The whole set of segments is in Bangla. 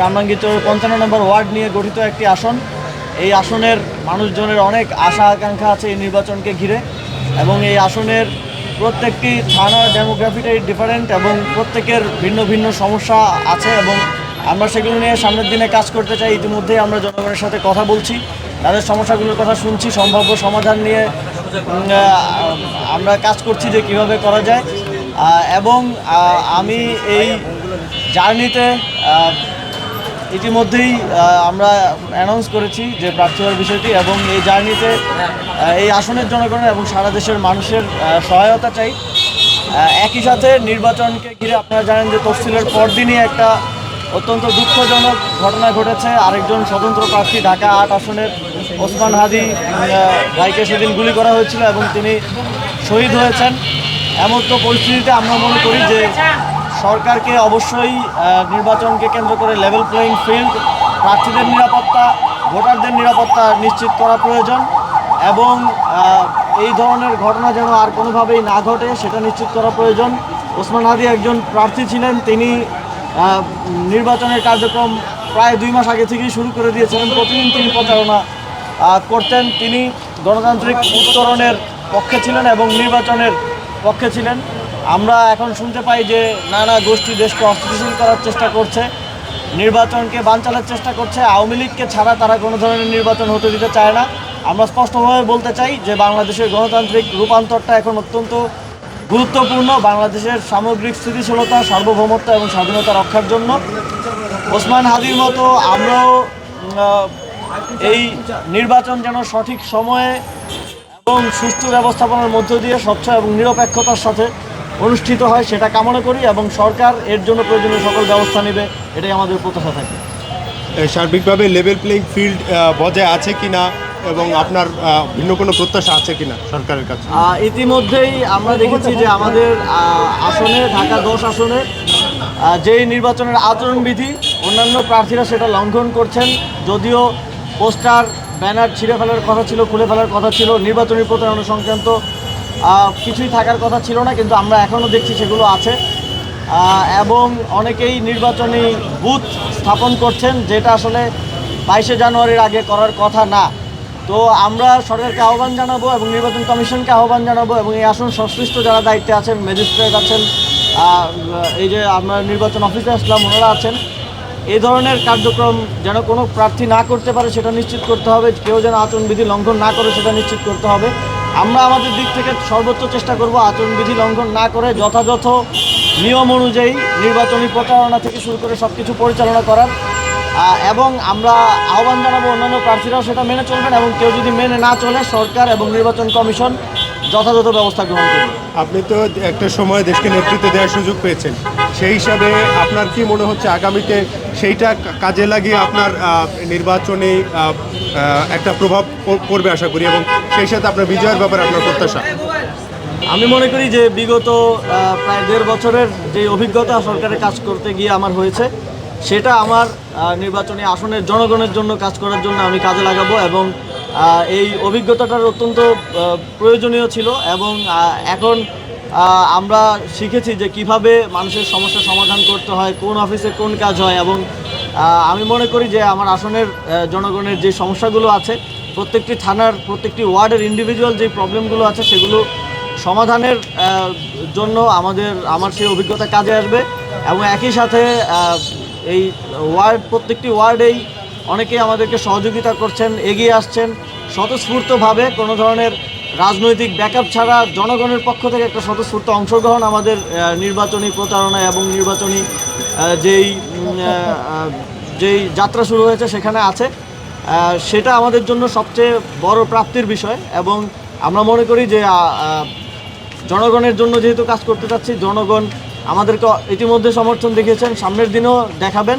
কামরাঙ্গীচর পঞ্চান্ন নম্বর ওয়ার্ড নিয়ে গঠিত একটি আসন। এই আসনের মানুষজনের অনেক আশা আকাঙ্ক্ষা আছে এই নির্বাচনকে ঘিরে এবং এই আসনের প্রত্যেকটি থানার ডেমোগ্রাফিটাই ডিফারেন্ট এবং প্রত্যেকের ভিন্ন ভিন্ন সমস্যা আছে এবং আমরা সেগুলো নিয়ে সামনের দিনে কাজ করতে চাই। ইতিমধ্যেই আমরা জনগণের সাথে কথা বলছি, তাদের সমস্যাগুলোর কথা শুনছি, সম্ভাব্য সমাধান নিয়ে আমরা কাজ করছি যে কীভাবে করা যায়। এবং আমি এই জার্নিতে ইতিমধ্যেই আমরা অ্যানাউন্স করেছি যে প্রার্থী হওয়ার বিষয়টি এবং এই জার্নিতে এই আসনের জনগণের এবং সারা দেশের মানুষের সহায়তা চাই। একই সাথে নির্বাচনকে ঘিরে আপনারা জানেন যে তফসিলের পরদিনই একটা অত্যন্ত দুঃখজনক ঘটনা ঘটেছে। আরেকজন স্বতন্ত্র প্রার্থী ঢাকা আট আসনের ওসমান হাদি ভাইকে সেদিন গুলি করা হয়েছিল এবং তিনি শহীদ হয়েছেন। এমন তো পরিস্থিতিতে আমরা মনে করি যে সরকারকে অবশ্যই নির্বাচনকে কেন্দ্র করে লেভেল প্লেয়িং ফিল্ড প্রার্থীদের নিরাপত্তা, ভোটারদের নিরাপত্তা নিশ্চিত করা প্রয়োজন এবং এই ধরনের ঘটনা যেন আর কোনোভাবেই না ঘটে সেটা নিশ্চিত করা প্রয়োজন। ওসমান হাদি একজন প্রার্থী ছিলেন, তিনি নির্বাচনের কার্যক্রম প্রায় দুই মাস আগে থেকেই শুরু করে দিয়েছিলেন, প্রতিদিন তিনি প্রচারণা করতেন। তিনি গণতান্ত্রিক উত্তরণের পক্ষে ছিলেন এবং নির্বাচনের পক্ষে ছিলেন। আমরা এখন শুনতে পাই যে নানা গোষ্ঠী দেশকে অস্থিতিশীল করার চেষ্টা করছে, নির্বাচনকে বানচালের চেষ্টা করছে, আওয়ামী লীগকে ছাড়া তারা কোনো ধরনের নির্বাচন হতে দিতে চায় না। আমরা স্পষ্টভাবে বলতে চাই যে বাংলাদেশের গণতান্ত্রিক রূপান্তরটা এখন অত্যন্ত গুরুত্বপূর্ণ, বাংলাদেশের সামগ্রিক স্থিতিশীলতা, সার্বভৌমত্ব এবং স্বাধীনতা রক্ষার জন্য। ওসমান হাদির মতো আমরাও এই নির্বাচন যেন সঠিক সময়ে এবং সুষ্ঠু ব্যবস্থাপনার মধ্য দিয়ে স্বচ্ছ এবং নিরপেক্ষতার সাথে অনুষ্ঠিত হয় সেটা কামনা করি এবং সরকার এর জন্য প্রয়োজনীয় সকল ব্যবস্থা নেবে এটাই আমাদের প্রত্যাশা থাকে। সার্বিকভাবে লেভেল প্লেইং ফিল্ড বজায় আছে কি না এবং আপনার ভিন্ন কোনো প্রত্যাশা আছে কিনা সরকারের কাছে? ইতিমধ্যেই আমরা দেখেছি যে আমাদের আসনে ঢাকা দশ আসনে যেই নির্বাচনের আচরণবিধি অন্যান্য প্রার্থীরা সেটা লঙ্ঘন করছেন যদিও পোস্টার ব্যানার ছিঁড়ে ফেলার কথা ছিল খুলে ফেলার কথা ছিল নির্বাচনী প্রতারণা সংক্রান্ত কিছুই থাকার কথা ছিল না, কিন্তু আমরা এখনও দেখছি সেগুলো আছে। এবং অনেকেই নির্বাচনী বুথ স্থাপন করছেন, যেটা আসলে বাইশে জানুয়ারির আগে করার কথা না। তো আমরা সরকারকে আহ্বান জানাব এবং নির্বাচন কমিশনকে আহ্বান জানাব এবং এই আসন সংশ্লিষ্ট যারা দায়িত্বে আছেন, ম্যাজিস্ট্রেট আছেন এই যে আমরা নির্বাচন অফিসে আসলাম, ওনারা আছেন, এই ধরনের কার্যক্রম যেন কোনো প্রার্থী না করতে পারে, সেটা নিশ্চিত করতে হবে। কেউ যেন আচরণবিধি লঙ্ঘন না করে, সেটা নিশ্চিত করতে হবে। আমরা আমাদের দিক থেকে সর্বোচ্চ চেষ্টা করব আচরণবিধি লঙ্ঘন না করে যথাযথ নিয়ম অনুযায়ী নির্বাচনী প্রচারণা থেকে শুরু করে সব কিছু পরিচালনা করার এবং আমরা আহ্বান জানাব অন্যান্য প্রার্থীরাও সেটা মেনে চলবেন এবং কেউ যদি মেনে না চলে সরকার এবং নির্বাচন কমিশন যথাযথ ব্যবস্থা গ্রহণ করবে আপনি তো একটা সময় দেশকে নেতৃত্ব দেওয়ার সুযোগ পেয়েছেন। সেই হিসাবে আপনার কি মনে হচ্ছে আগামীতে সেইটা কাজে লাগিয়ে আপনার নির্বাচনে একটা প্রভাব পড়বে আশা করি এবং সেই সাথে আপনার বিজয়ের ব্যাপারে আপনার প্রত্যাশা? আমি মনে করি যে বিগত প্রায় দেড় বছরের যে অভিজ্ঞতা সরকারের কাজ করতে গিয়ে আমার হয়েছে সেটা আমার নির্বাচনী আসনের জনগণের জন্য কাজ করার জন্য আমি কাজে লাগাবো এবং এই অভিজ্ঞতাটার অত্যন্ত প্রয়োজনীয় ছিল এবং এখন আমরা শিখেছি যে কীভাবে মানুষের সমস্যার সমাধান করতে হয়, কোন অফিসে কোন কাজ হয় এবং আমি মনে করি যে আমার আসনের জনগণের যে সমস্যাগুলো আছে, প্রত্যেকটি থানার, প্রত্যেকটি ওয়ার্ডের ইন্ডিভিজুয়াল যে প্রবলেমগুলো আছে সেগুলো সমাধানের জন্য আমাদের, আমার সেই অভিজ্ঞতা কাজে আসবে এবং একই সাথে এই ওয়ার্ড, প্রত্যেকটি ওয়ার্ডেই অনেকেই আমাদেরকে সহযোগিতা করছেন, এগিয়ে আসছেন, স্বতঃস্ফূর্তভাবে কোনো ধরনের রাজনৈতিক ব্যাকআপ ছাড়া জনগণের পক্ষ থেকে একটা স্বতঃস্ফূর্ত অংশগ্রহণ আমাদের নির্বাচনী প্রচারণা এবং নির্বাচনী যেই যেই যাত্রা শুরু হয়েছে সেখানে আছে। সেটা আমাদের জন্য সবচেয়ে বড় প্রাপ্তির বিষয় এবং আমরা মনে করি যে জনগণের জন্য যেহেতু কাজ করতে চাচ্ছি, জনগণ আমাদেরকে ইতিমধ্যে সমর্থন দেখিয়েছেন। সামনের দিনও দেখাবেন।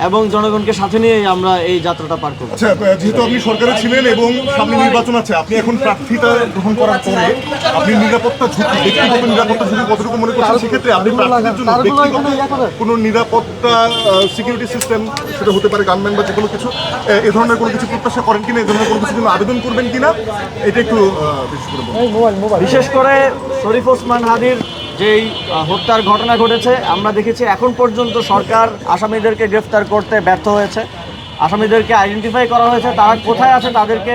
এবং জনগণকে সাথে নিয়ে আমরা এই যাত্রাটা পার করব। আচ্ছা যেহেতু আপনি সরকারে ছিলেন এবং সামনে নির্বাচন আছে আপনি এখন প্রার্থিতা গ্রহণ করার পরে আপনি নিরাপত্তা ঝুঁকি ব্যক্তিগত নিরাপত্তা ঝুঁকি কতটুকু মনে করছেন? সেক্ষেত্রে আপনি প্রার্থীদের জন্য ব্যক্তিগত কোনো নিরাপত্তা সিকিউরিটি সিস্টেম সেটা হতে পারে গানম্যান বা যে কোনো কিছু এ, ধরনের কোনো কিছু প্রত্যাশা করেন কিনা? এ ধরনের কোনো কিছু জন্য আবেদন করবেন কিনা? এটা একটু বিশেষ করে। বিশেষ করে শরীফ ওসমান হাদির যেই হত্যার ঘটনা ঘটেছে, আমরা দেখেছি এখন পর্যন্ত সরকার আসামিদেরকে গ্রেফতার করতে ব্যর্থ হয়েছে। আসামিদেরকে আইডেন্টিফাই করা হয়েছে, তারা কোথায় আছে তাদেরকে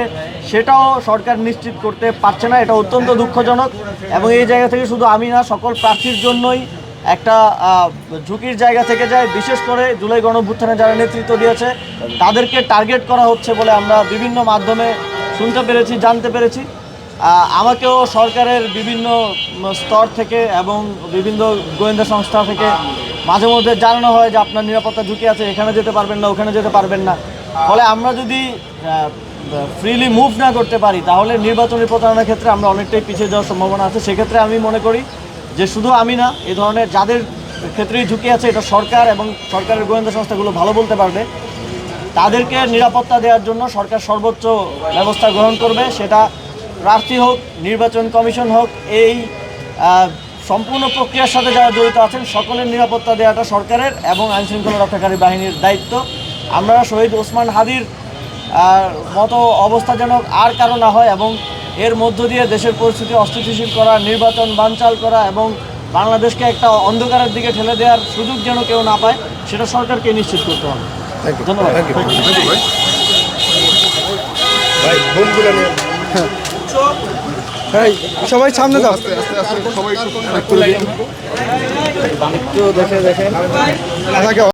সেটাও সরকার নিশ্চিত করতে পারছে না, এটা অত্যন্ত দুঃখজনক। এবং এই জায়গা থেকে শুধু আমি না, সকল প্রার্থীর জন্যই একটা ঝুঁকির জায়গা থেকে যায়। বিশেষ করে জুলাই গণভ্যুত্থানে যারা নেতৃত্ব দিয়েছে, তাদেরকে টার্গেট করা হচ্ছে বলে আমরা বিভিন্ন মাধ্যমে শুনতে পেরেছি, জানতে পেরেছি। আমাকেও সরকারের বিভিন্ন স্তর থেকে এবং বিভিন্ন গোয়েন্দা সংস্থা থেকে মাঝে মধ্যে জানানো হয় যে আপনার নিরাপত্তা ঝুঁকি আছে, এখানে যেতে পারবেন না, ওখানে যেতে পারবেন না। ফলে আমরা যদি ফ্রিলি মুভ না করতে পারি, তাহলে নির্বাচনী প্রচারণার ক্ষেত্রে আমরা অনেকটাই পিছিয়ে যাওয়ার সম্ভাবনা আছে। সেক্ষেত্রে আমি মনে করি যে শুধু আমি না, এ ধরনের যাদের ক্ষেত্রেই ঝুঁকি আছে, এটা সরকার এবং সরকারের গোয়েন্দা সংস্থাগুলো ভালো বলতে পারবে। তাদেরকে নিরাপত্তা দেওয়ার জন্য সরকার সর্বোচ্চ ব্যবস্থা গ্রহণ করবে, সেটা প্রার্থী হোক নির্বাচন কমিশন হোক এই সম্পূর্ণ প্রক্রিয়ার সাথে যারা জড়িত আছেন সকলের নিরাপত্তা দেওয়াটা সরকারের এবং আইনশৃঙ্খলা রক্ষাকারী বাহিনীর দায়িত্ব। আমরা শহীদ ওসমান হাদির মতো অবস্থা যেন আর কারও না হয় এবং এর মধ্য দিয়ে দেশের পরিস্থিতি অস্থিতিশীল করা নির্বাচন বানচাল করা এবং বাংলাদেশকে একটা অন্ধকারের দিকে ঠেলে দেওয়ার সুযোগ যেন কেউ না পায় সেটা সরকারকে নিশ্চিত করতে হবে। ধন্যবাদ। সবাই সামনে যাও। সবাই একটু দেখে দেখে।